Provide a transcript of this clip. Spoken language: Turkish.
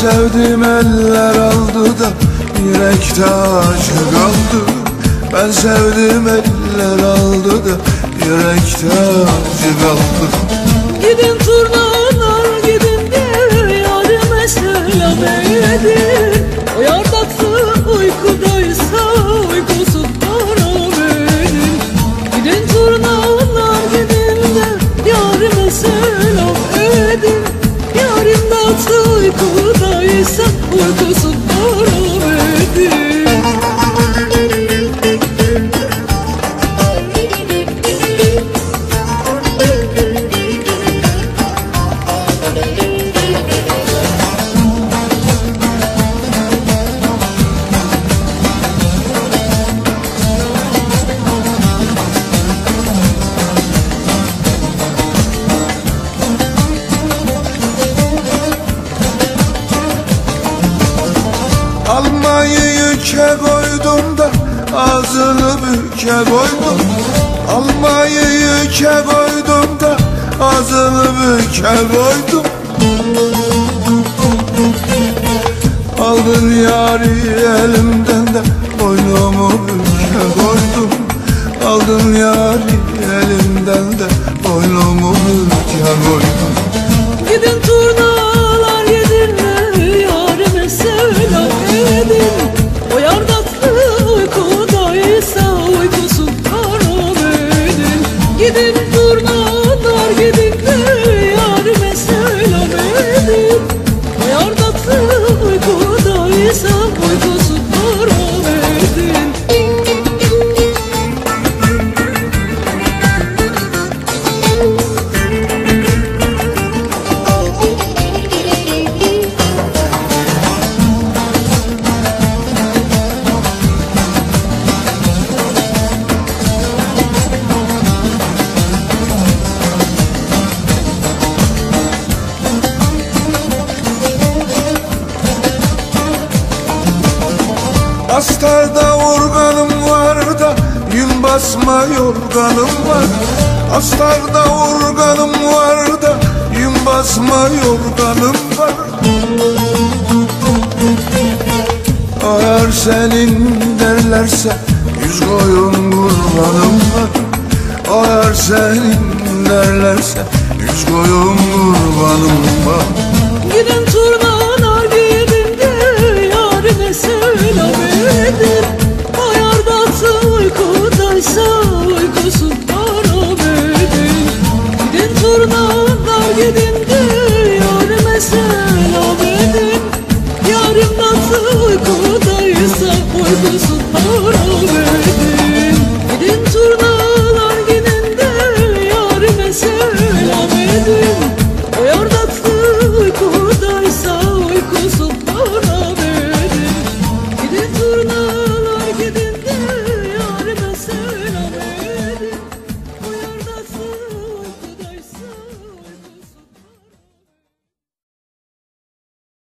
sevdim eller aldı da yürekte acı kaldı. Ben sevdim eller aldı da yürekte acı kaldı. Gidin turnalar Natlı uykudaysa uykusu bana verin Almayı yüke koydum da ağzını büke koydum Almayı yüke koydum da ağzını büke koydum. Aldın yari elimden de boynumu büke koydum. Aldın yari elimden de boynumu büke koydum Gidin turnalar gidin de yarime selam edin O yardaklı uykudaysa uykusu kara Astarda organım var da Yün basma yorganım var. Astarda organım var da Yün basma yorganım var. Eğer senin derlerse Yüz koyun kurbanım var. Eğer senin derlerse Yüz koyun kurbanım var